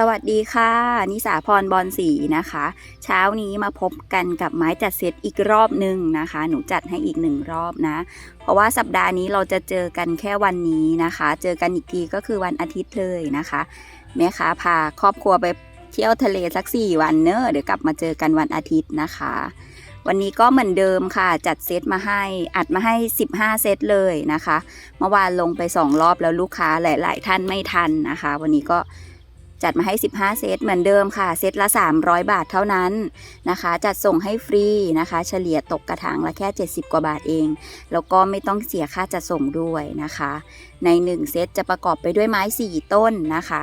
สวัสดีค่ะ นิสาพรบอลสีนะคะ เช้านี้มาพบกันกับไม้จัดเซตอีกรอบหนึ่งนะคะ หนูจัดให้อีกหนึ่งรอบนะ เพราะว่าสัปดาห์นี้เราจะเจอกันแค่วันนี้นะคะ เจอกันอีกทีก็คือวันอาทิตย์เลยนะคะแม่ค้าพาครอบครัวไปเที่ยวทะเลสักสี่วันเนอะเดี๋ยวกลับมาเจอกันวันอาทิตย์นะคะ วันนี้ก็เหมือนเดิมค่ะ จัดเซตมาให้อัดมาให้ 15 เซตเลยนะคะ เมื่อวานลงไป 2 รอบแล้วลูกค้าหลาย ๆ ท่านไม่ทันนะคะ วันนี้ก็ จัดมาให้ 15 เซตเหมือนเดิมค่ะ เซตละ 300 บาทเท่านั้นนะคะ จัดส่งให้ฟรีนะคะ เฉลี่ยตกกระถางละแค่ 70 กว่าบาทเอง แล้วก็ไม่ต้องเสียค่าจัดส่งด้วยนะคะ ใน 1 เซตจะประกอบไปด้วยไม้ 4 ต้นนะคะ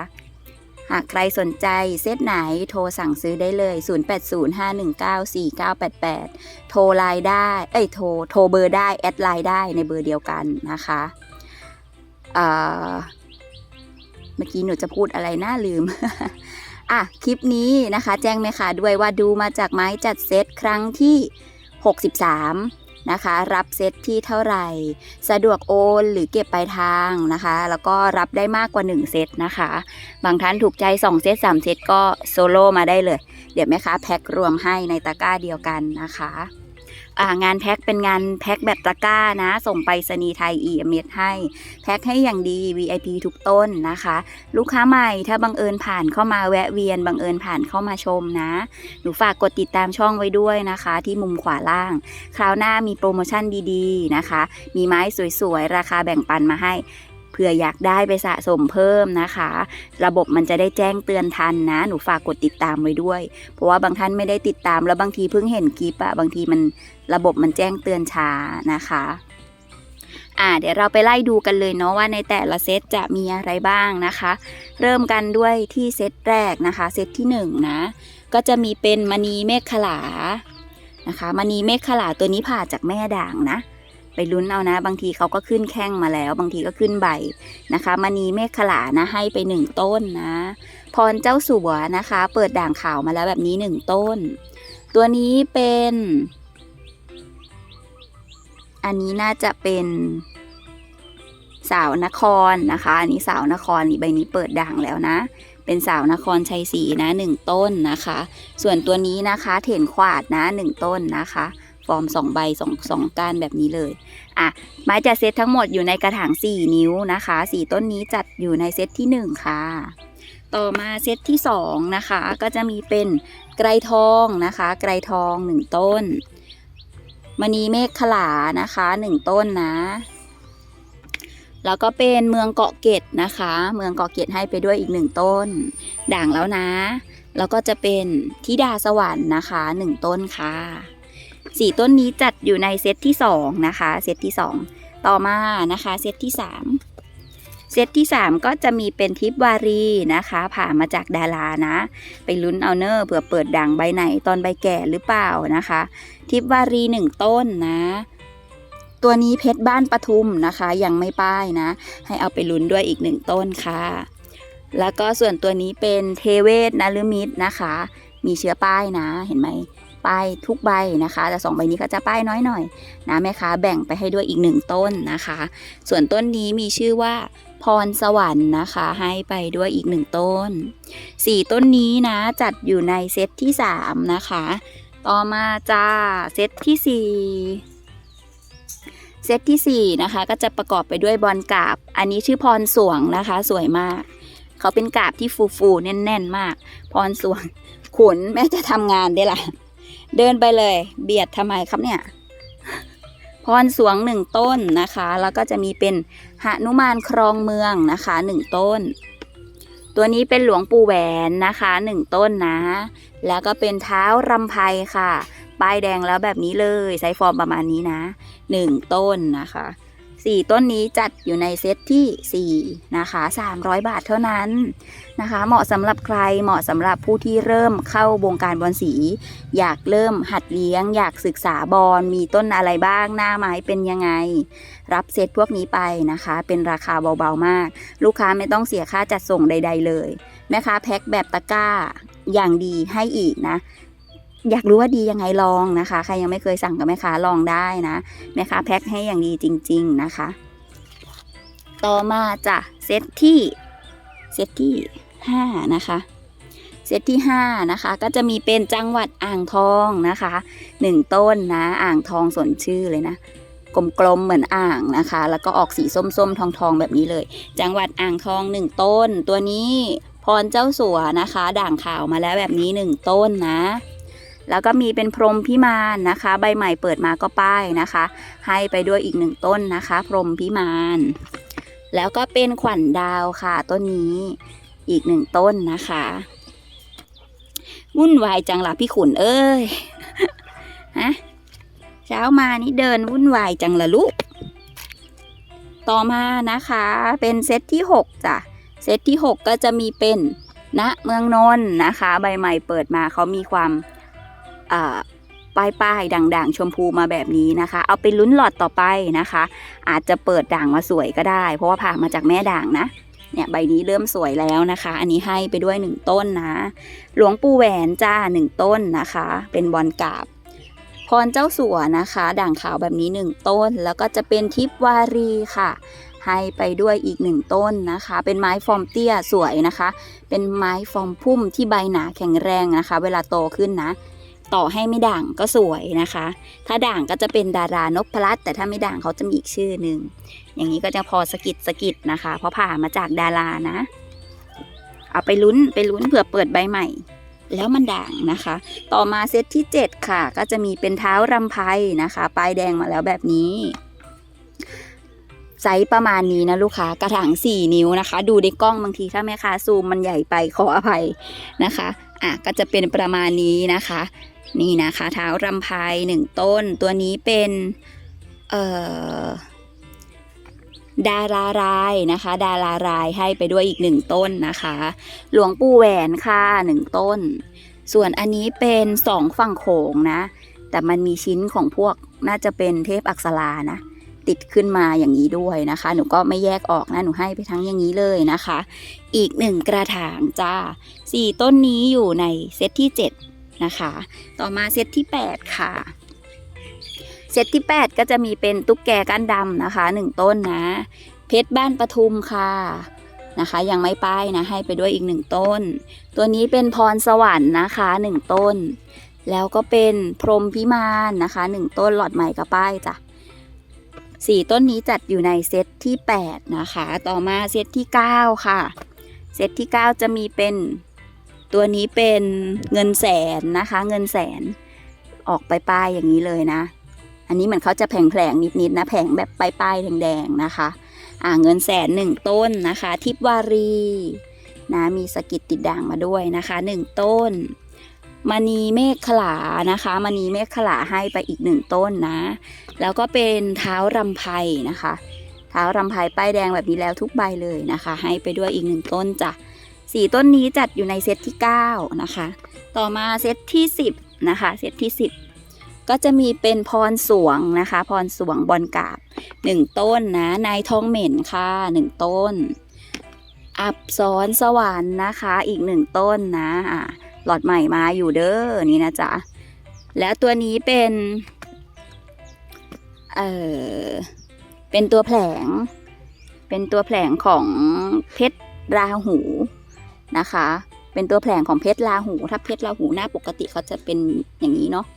หากใครสนใจเซตไหนโทรสั่งซื้อได้เลย 0805194988 โทรไลน์ได้ เอ้ยโทรโทรเบอร์ได้ แอดไลน์ได้ในเบอร์เดียวกันนะคะอ่า เมื่อกี้หนูจะพูดอะไรน่าลืม อะ คลิปนี้นะคะ แจ้งแม่ค้าด้วยว่าดูมาจากไม้จัดเซตครั้งที่ 63 นะคะ รับเซตที่เท่าไหร่ สะดวกโอนหรือเก็บปลายทางนะคะ แล้วก็รับได้มากกว่า 1 เซตนะคะ บางท่านถูกใจ 2 เซต 3 เซตก็โซโล่มาได้เลย เดี๋ยวแม่ค้าแพ็ครวมให้ในตะกร้าเดียวกันนะคะ งานแพ็คเป็นงานแพ็คแบบตะกร้านะ ส่งไปสนีไทย EMS ให้ แพ็คให้อย่างดี VIP ทุกต้นนะคะ ลูกค้าใหม่ถ้าบังเอิญผ่านเข้ามาแวะเวียนบังเอิญผ่านเข้ามาชมนะ หนูฝากกดติดตามช่องไว้ด้วยนะคะ ที่มุมขวาล่าง คราวหน้ามีโปรโมชั่นดีๆนะคะ มีไม้สวยๆ ราคาแบ่งปันมาให้ เผื่ออยากได้ไปสะสมเพิ่มนะคะ ระบบมันจะได้แจ้งเตือนทันนะ หนูฝากกดติดตามไว้ด้วย เพราะว่าบางท่านไม่ได้ติดตามแล้วบางทีเพิ่งเห็นคลิปอะบางทีมันระบบมันแจ้งเตือนช้านะคะอ่าเดี๋ยวเราไปไล่ดูกันเลยเนาะว่าในแต่ละเซตจะมีอะไรบ้างนะคะ เริ่มกันด้วยที่เซตแรกนะคะ เซตที่หนึ่งนะก็จะมีเป็นมณีเมฆขลานะคะมณีเมฆขลาตัวนี้ผ่าจากแม่ด่างนะ ไปลุ้นเอานะ บางทีเขาก็ขึ้นแข้งมาแล้ว บางทีก็ขึ้นใบนะคะมณีเมฆขลานะให้ไปหนึ่งต้นนะ พรเจ้าสัวนะคะ เปิดด่างขาวมาแล้วแบบนี้หนึ่งต้น ตัวนี้เป็น อันนี้น่าจะเป็นสาวนครนะคะอันนี้สาวนครนี่ใบนี้เปิดด่างแล้วนะ เป็นสาวนครชัยศรีนะหนึ่งต้นนะคะ ส่วนตัวนี้นะคะเถนขวาดนะหนึ่งต้นนะคะ ฟอร์มสองใบสองสองก้านแบบนี้เลยอะไม้จัดเซตทั้งหมดอยู่ในกระถาง4นิ้วนะคะ4ต้นนี้จัดอยู่ในเซตที่1ค่ะ ต่อมาเซตที่2นะคะก็จะมีเป็นไกรทองนะคะ ไกรทอง1ต้นมณีเมฆขลานะคะ1ต้นนะแล้วก็เป็นเมืองเกาะเกร็ดนะคะ เมืองเกาะเกร็ดให้ไปด้วยอีก1ต้น ด่างแล้วนะ แล้วก็จะเป็นทิดาสวรรค์นะคะ1ต้นค่ะ สี่ต้นนี้จัดอยู่ในเซตที่สองนะคะเซตที่สองต่อมานะคะเซตที่สามเซตที่สามก็จะมีเป็นทิปวารีนะคะ ผ่ามาจากดารานะ ไปลุ้นเอาเนอร์เผื่อเปิดด่างใบไหนตอนใบแก่หรือเปล่านะคะ ทิปวารีหนึ่งต้นนะ ตัวนี้เพชรบ้านปทุมนะคะ ยังไม่ป้ายนะ ให้เอาไปลุ้นด้วยอีกหนึ่งต้นค่ะ แล้วก็ส่วนตัวนี้เป็นเทเวศนลมิตนะคะ มีเชื้อป้ายนะเห็นไหม ป้ายทุกใบนะคะ แต่สองใบนี้ก็จะป้ายน้อยหน่อยนะแม่ค้าแบ่งไปให้ด้วยอีกหนึ่งต้นนะคะ ส่วนต้นนี้มีชื่อว่าพรสวรรค์นะคะ ให้ไปด้วยอีกหนึ่งต้นสี่ต้นนี้นะจัดอยู่ในเซตที่สามนะคะ ต่อมาจ้าเซตที่สี่เซตที่สี่นะคะ ก็จะประกอบไปด้วยบอลกาบ อันนี้ชื่อพรสวงนะคะ สวยมาก เขาเป็นกาบที่ฟูฟูๆแน่น ๆ มาก พรสวงขนแม่จะทำงานได้ละ เดินไปเลย เบียดทำไมครับเนี่ย พรสวงหนึ่งต้นนะคะ แล้วก็จะมีเป็นหนุมานครองเมืองนะคะหนึ่งต้น ตัวนี้เป็นหลวงปู่แหวนนะคะหนึ่งต้นนะ แล้วก็เป็นเท้ารำไพค่ะ ป้ายแดงแล้วแบบนี้เลยไซฟอร์มประมาณนี้นะหนึ่งต้นนะคะ สี่ต้นนี้จัดอยู่ในเซตที่สี่นะคะสามร้อยบาทเท่านั้นนะคะ เหมาะสำหรับใครเหมาะสำหรับผู้ที่เริ่มเข้าวงการบอลสี อยากเริ่มหัดเลี้ยง อยากศึกษาบอลมีต้นอะไรบ้าง หน้าไม้เป็นยังไง รับเซตพวกนี้ไปนะคะ เป็นราคาเบาๆมาก ลูกค้าไม่ต้องเสียค่าจัดส่งใด ๆ เลยแม่ค้าแพ็คแบบตะกร้าอย่างดีให้อีกนะ อยากรู้ว่าดียังไงลองนะคะ ใครยังไม่เคยสั่งกับแม่ค้าลองได้นะแม่ค้าแพ็คให้อย่างดีจริง ๆนะคะ ต่อมาจ้ะเซตที่เซตที่ห้านะคะเซตที่5นะคะก็จะมีเป็นจังหวัดอ่างทองนะคะหนึ่งต้นนะอ่างทองสนชื่อเลยนะกลมๆเหมือนอ่างนะคะ แล้วก็ออกสีส้มๆ ทองๆ แบบนี้เลย จังหวัดอ่างทองหนึ่งต้น ตัวนี้พรเจ้าสัวนะคะ ด่างขาวมาแล้วแบบนี้หนึ่งต้นนะ แล้วก็มีเป็นพรหมพิมานนะคะ ใบใหม่เปิดมาก็ป้ายนะคะ ให้ไปด้วยอีกหนึ่งต้นนะคะ พรหมพิมาน แล้วก็เป็นขวัญดาวค่ะต้นนี้อีกหนึ่งต้นนะคะวุ่นวายจังล่ะพี่ขุนเอ้ยฮะเช้ามานี่เดินวุ่นวายจังละลูก ต่อมานะคะเป็นเซตที่ 6 จ้ะ เซตที่ 6 ก็จะมีเป็นณเมืองนนท์นะคะ ใบใหม่เปิดมาเขามีความ ป้ายป้ายๆด่างๆ ชมพูมาแบบนี้นะคะ เอาไปลุ้นหลอดต่อไปนะคะ อาจจะเปิดด่างมาสวยก็ได้ เพราะว่าผ่ามาจากแม่ด่างนะเนี่ยใบนี้เริ่มสวยแล้วนะคะ อันนี้ให้ไปด้วยหนึ่งต้นนะ หลวงปู่แหวนจ้าหนึ่งต้นนะคะ เป็นบอลกาบ พรเจ้าสัวนะคะ ด่างขาวแบบนี้หนึ่งต้น แล้วก็จะเป็นทิพวารีค่ะ ให้ไปด้วยอีกหนึ่งต้นนะคะ เป็นไม้ฟอร์มเตี้ยสวยนะคะ เป็นไม้ฟอร์มพุ่มที่ใบหนาแข็งแรงนะคะ เวลาโตขึ้นนะ ต่อให้ไม่ด่างก็สวยนะคะ ถ้าด่างก็จะเป็นดารานกพลัตน์แต่ถ้าไม่ด่างเขาจะมีอีกชื่อหนึ่ง อย่างนี้ก็จะพอสกิดสกิดนะคะ เพราะผ่ามาจากดารานะ เอาไปลุ้นไปลุ้นเผื่อเปิดใบใหม่ แล้วมันด่างนะคะ ต่อมาเซตที่ 7 ค่ะ ก็จะมีเป็นเท้ารำไพนะคะ ปลายแดงมาแล้วแบบนี้ไซส์ประมาณนี้นะลูกค้ากระถาง 4 นิ้วนะคะ ดูในกล้องบางทีถ้าแม่ค้าซูมมันใหญ่ไปขออภัยนะคะอะก็จะเป็นประมาณนี้นะคะ นี่นะคะเท้ารำไพหนึ่งต้น ตัวนี้เป็นดารารายนะคะ ดารารายให้ไปด้วยอีกหนึ่งต้นนะคะ หลวงปู่แหวนค่ะหนึ่งต้น ส่วนอันนี้เป็นสองฝั่งโขงนะ แต่มันมีชิ้นของพวกน่าจะเป็นเทพอักษรานะติดขึ้นมาอย่างนี้ด้วยนะคะ หนูก็ไม่แยกออกนะ หนูให้ไปทั้งอย่างนี้เลยนะคะ อีกหนึ่งกระถางจ้าสี่ต้นนี้อยู่ในเซตที่7 นะคะ ต่อมาเซตที่ 8 ค่ะ เซตที่ 8 ก็จะมีเป็นตุ๊กแกก้านดำนะคะหนึ่งต้นนะ เพชรบ้านปทุมค่ะนะคะยังไม่ป้ายนะให้ไปด้วยอีกหนึ่งต้น ตัวนี้เป็นพรสวรรค์นะคะหนึ่งต้น แล้วก็เป็นพรมพิมานนะคะหนึ่งต้นหลอดใหม่กับป้ายจ้ะสี่ต้นนี้จัดอยู่ในเซตที่8นะคะ ต่อมาเซตที่9ค่ะ เซตที่9จะมีเป็น ตัวนี้เป็นเงินแสนนะคะ เงินแสนออกไปป้ายอย่างนี้เลยนะ อันนี้เหมือนเขาจะแผลงนิดๆนะ แผงแบบป้ายแดงๆนะคะ อ่าเงินแสนหนึ่งต้นนะคะ ทิพวารีนะมีสกิดติดด่างมาด้วยนะคะหนึ่งต้นมณีเมฆขลานะคะมณีเมฆขลาให้ไปอีกหนึ่งต้นนะ แล้วก็เป็นเท้ารำไพนะคะ เท้ารำไพป้ายแดงแบบนี้แล้วทุกใบเลยนะคะ ให้ไปด้วยอีกหนึ่งต้นจ้ะ สี่ต้นนี้จัดอยู่ในเซตที่ 9 นะคะ ต่อมาเซตที่ 10 นะคะ เซตที่ 10 ก็จะมีเป็นพรสวงนะคะ พรสวงบอลกาบหนึ่งต้นนะนายทองเหม็นค่ะหนึ่งต้น อับซ้อนสวรรค์นะคะ อีกหนึ่งต้นนะอะหลอดใหม่มาอยู่เด้อนี่นะจ๊ะ แล้วตัวนี้เป็นเออเป็นตัวแผลง เป็นตัวแผลงของเพชรราหู นะคะ เป็นตัวแผลงของเพชรราหู ถ้าเพชรราหูหน้าปกติเขาจะเป็นอย่างนี้เนาะ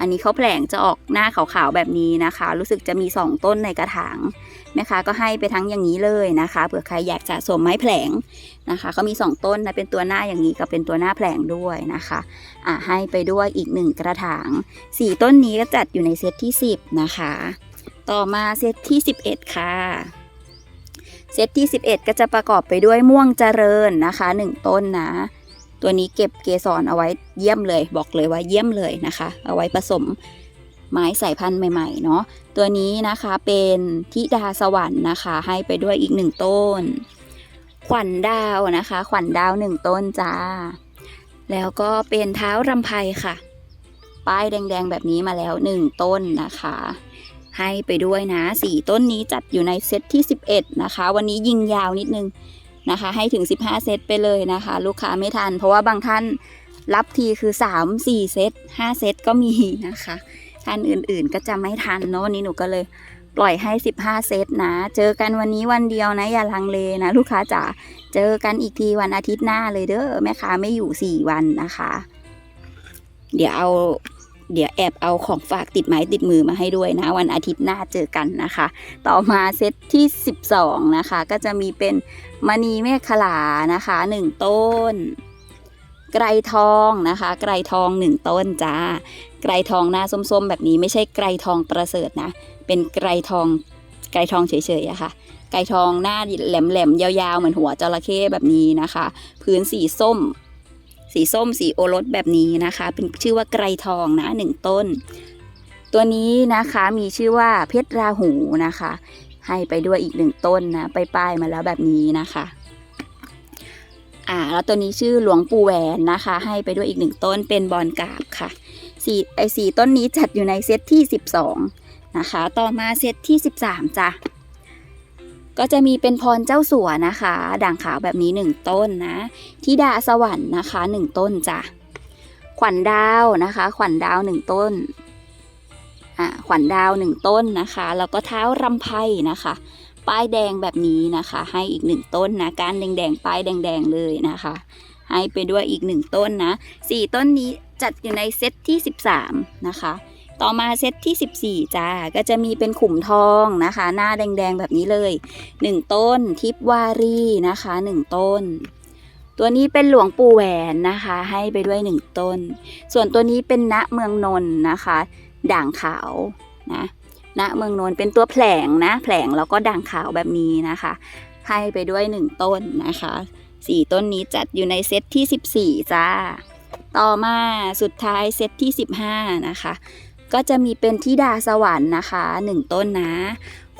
อันนี้เขาแผลงจะออกหน้าขาวๆแบบนี้นะคะ รู้สึกจะมี 2 ต้นในกระถางแม่ค้าก็ให้ไปทั้งอย่างนี้เลยนะคะ เผื่อใครอยากสะสมไม้แผลงนะคะเขามี 2 ต้นนะเป็นตัวหน้าอย่างนี้กับเป็นตัวหน้าแผลงด้วยนะคะ อะให้ไปด้วยอีกหนึ่งกระถาง 4 ต้นนี้ก็จัดอยู่ในเซตที่ 10 นะคะ ต่อมาเซตที่ 11 ค่ะ เซตที่ 11 ก็จะประกอบไปด้วยม่วงเจริญนะคะ 1 ต้นนะ ตัวนี้เก็บเกสรเอาไว้เยี่ยมเลย บอกเลยว่าเยี่ยมเลยนะคะ เอาไว้ผสมไม้สายพันธุ์ใหม่ๆเนาะตัวนี้นะคะเป็นทิดาสวรรค์นะคะ ให้ไปด้วยอีกหนึ่งต้น ขวัญดาวนะคะ ขวัญดาวหนึ่งต้นจ้า แล้วก็เป็นเท้ารำไพค่ะ ป้ายแดงๆแบบนี้มาแล้วหนึ่งต้นนะคะ ให้ไปด้วยนะสี่ต้นนี้จัดอยู่ในเซตที่ 11 นะคะ วันนี้ยิงยาวนิดนึงนะคะ ให้ถึง 15 เซตไปเลยนะคะ ลูกค้าไม่ทัน เพราะว่าบางท่านรับทีคือ 3 4 เซต 5 เซตก็มีนะคะ ท่านอื่นๆก็จะไม่ทันเนาะวันนี้หนูก็เลยปล่อยให้ 15 เซตนะ เจอกันวันนี้วันเดียวนะ อย่าลังเลนะ ลูกค้าจ๋า เจอกันอีกทีวันอาทิตย์หน้าเลยเด้อแม่ค้าไม่อยู่ 4 วันนะคะ เดี๋ยวเอา เดี๋ยวแอบเอาของฝากติดไม้ติดมือมาให้ด้วยนะ วันอาทิตย์หน้าเจอกันนะคะ ต่อมาเซตที่ 12 นะคะ ก็จะมีเป็นมณีเมฆขลานะคะหนึ่งต้น ไกรทองนะคะ ไกรทองหนึ่งต้นจ้า ไกรทองหน้าส้มๆ แบบนี้ไม่ใช่ไกรทองประเสริฐนะ เป็นไกรทองไกรทองเฉยๆอะค่ะไกรทองหน้าแหลมๆยาวๆ เหมือนหัวจระเข้แบบนี้นะคะ พื้นสีส้ม สีส้มสีโอรสแบบนี้นะคะ เป็นชื่อว่าไกรทองนะหนึ่งต้น ตัวนี้นะคะมีชื่อว่าเพชรราหูนะคะ ให้ไปด้วยอีกหนึ่งต้นนะไปป้ายมาแล้วแบบนี้นะคะอ่าแล้วตัวนี้ชื่อหลวงปู่แหวนนะคะ ให้ไปด้วยอีกหนึ่งต้นเป็นบอลกาบค่ะสี่ไอสี่ต้นนี้จัดอยู่ในเซตที่ 12 นะคะ ต่อมาเซตที่ 13จ้ะ ก็จะมีเป็นพรเจ้าสัวนะคะ ด่างขาวแบบนี้หนึ่งต้นนะทิดาสวรรค์นะคะหนึ่งต้นจ้ะขวัญดาวนะคะ ขวัญดาวหนึ่งต้นอ่าขวัญดาวหนึ่งต้นนะคะ แล้วก็เท้ารำไพนะคะ ป้ายแดงแบบนี้นะคะ ให้อีกหนึ่งต้นนะกานแดงๆป้ายแดง ๆ เลยนะคะ ให้ไปด้วยอีกหนึ่งต้นนะสี่ต้นนี้จัดอยู่ในเซตที่ 13 นะคะ ต่อมาเซตที่ 14จ้าก็จะมีเป็นขุมทองนะคะ หน้าแดงๆแบบนี้เลย 1 ต้นทิพวารีนะคะ 1 ต้น ตัวนี้เป็นหลวงปู่แหวนนะคะ ให้ไปด้วย 1 ต้น ส่วนตัวนี้เป็นณเมืองนนนะคะ ด่างขาวนะณเมืองนนเป็นตัวแผลงนะแผลงแล้วก็ด่างขาวแบบนี้นะคะ ให้ไปด้วย 1 ต้นนะคะสี่ต้นนี้จัดอยู่ในเซตที่ 14 จ้า ต่อมาสุดท้ายเซตที่ 15 นะคะ ก็จะมีเป็นทิดาสวรรค์นะคะ 1 ต้นนะ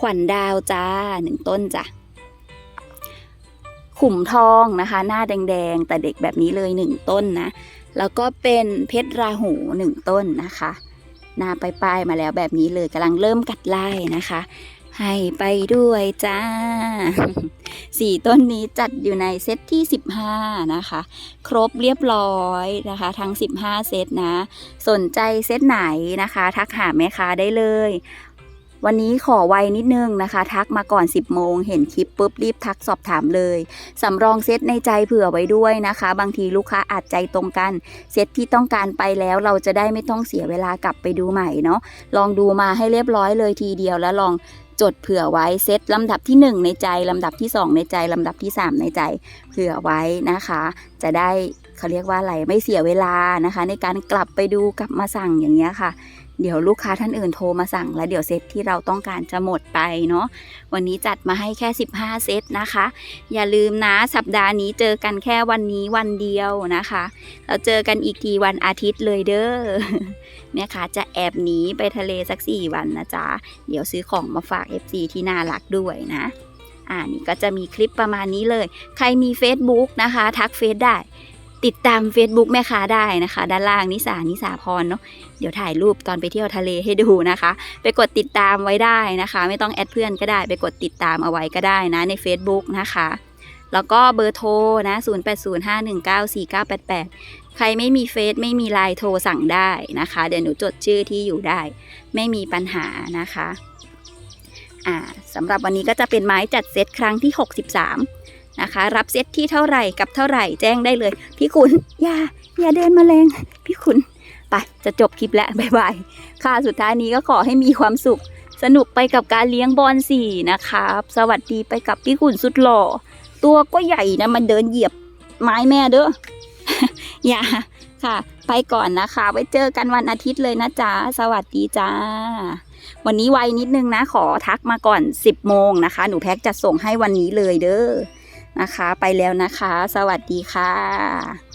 ขวัญดาวจ้า 1 ต้นจ้ะ ขุมทองนะคะ หน้าแดงๆ แต่เด็กแบบนี้เลย 1 ต้นนะ แล้วก็เป็นเพชรราหู 1 ต้นนะคะ หน้าปลายๆมาแล้วแบบนี้เลยกำลังเริ่มกัดไล่นะคะ ให้ไปด้วยจ้าสี่ต้นนี้จัดอยู่ในเซตที่ 15 นะคะ ครบเรียบร้อยนะคะ ทั้ง 15 เซตนะ สนใจเซตไหนนะคะ ทักหาแม่ค้าได้เลย วันนี้ขอไวนิดนึงนะคะ ทักมาก่อน 10 โมง เห็นคลิปปุ๊บรีบทักสอบถามเลย สำรองเซตในใจเผื่อไว้ด้วยนะคะ บางทีลูกค้าอาจใจตรงกัน เซตที่ต้องการไปแล้วเราจะได้ไม่ต้องเสียเวลากลับไปดูใหม่เนาะ ลองดูมาให้เรียบร้อยเลยทีเดียวแล้วลอง จดเผื่อไว้เซตลำดับที่ 1 ในใจลำดับที่ 2 ในใจลำดับที่ 3 ในใจเผื่อไว้นะคะ จะได้เขาเรียกว่าอะไรไม่เสียเวลานะคะ ในการกลับไปดูกลับมาสั่งอย่างเงี้ยค่ะ เดี๋ยวลูกค้าท่านอื่นโทรมาสั่ง แล้วเดี๋ยวเซตที่เราต้องการจะหมดไปเนาะวันนี้จัดมาให้แค่ 15 เซตนะคะ อย่าลืมนะสัปดาห์นี้เจอกันแค่วันนี้วันเดียวนะคะ เราเจอกันอีกทีวันอาทิตย์เลยเด้อ เนี่ค่ะจะแอบหนีไปทะเลสัก 4 วันนะจ๊ะ เดี๋ยวซื้อของมาฝาก FC ที่น่ารักด้วยนะอ่านี่ก็จะมีคลิปประมาณนี้เลย ใครมี Facebook นะคะ ทักเฟซได้ ติดตาม Facebook แม่ค้าได้นะคะ ด้านล่างนิสานิสาพรเนาะเดี๋ยวถ่ายรูปตอนไปเที่ยวทะเลให้ดูนะคะ ไปกดติดตามไว้ได้นะคะ ไม่ต้องแอดเพื่อนก็ได้ ไปกดติดตามเอาไว้ก็ได้นะใน Facebook นะคะแล้วก็เบอร์โทรนะ 0805194988 ใครไม่มีเฟซไม่มีไลน์โทรสั่งได้นะคะ เดี๋ยวหนูจดชื่อที่อยู่ได้ ไม่มีปัญหานะคะอ่าสำหรับวันนี้ก็จะเป็นไม้จัดเซตครั้งที่ 63 นะคะ รับเซตที่เท่าไหร่กับเท่าไหร่แจ้งได้เลย พี่คุณอย่าอย่าเดินมาแรงพี่คุณไปจะจบคลิปแล้วบ๊ายบายค่ะสุดท้ายนี้ก็ขอให้มีความสุข สนุกไปกับการเลี้ยงบอลสี่นะครับ สวัสดีไปกับพี่คุณสุดหล่อ ตัวก็ใหญ่นะมันเดินเหยียบไม้แม่เด้อ อย่าค่ะ ไปก่อนนะคะ ไว้เจอกันวันอาทิตย์เลยนะจ๊ะ สวัสดีจ้า วันนี้ไวนิดนึงนะ ขอทักมาก่อน 10โมงนะคะ หนูแพ็กจะส่งให้วันนี้เลยเด้อนะคะ ไปแล้วนะคะ สวัสดีค่ะ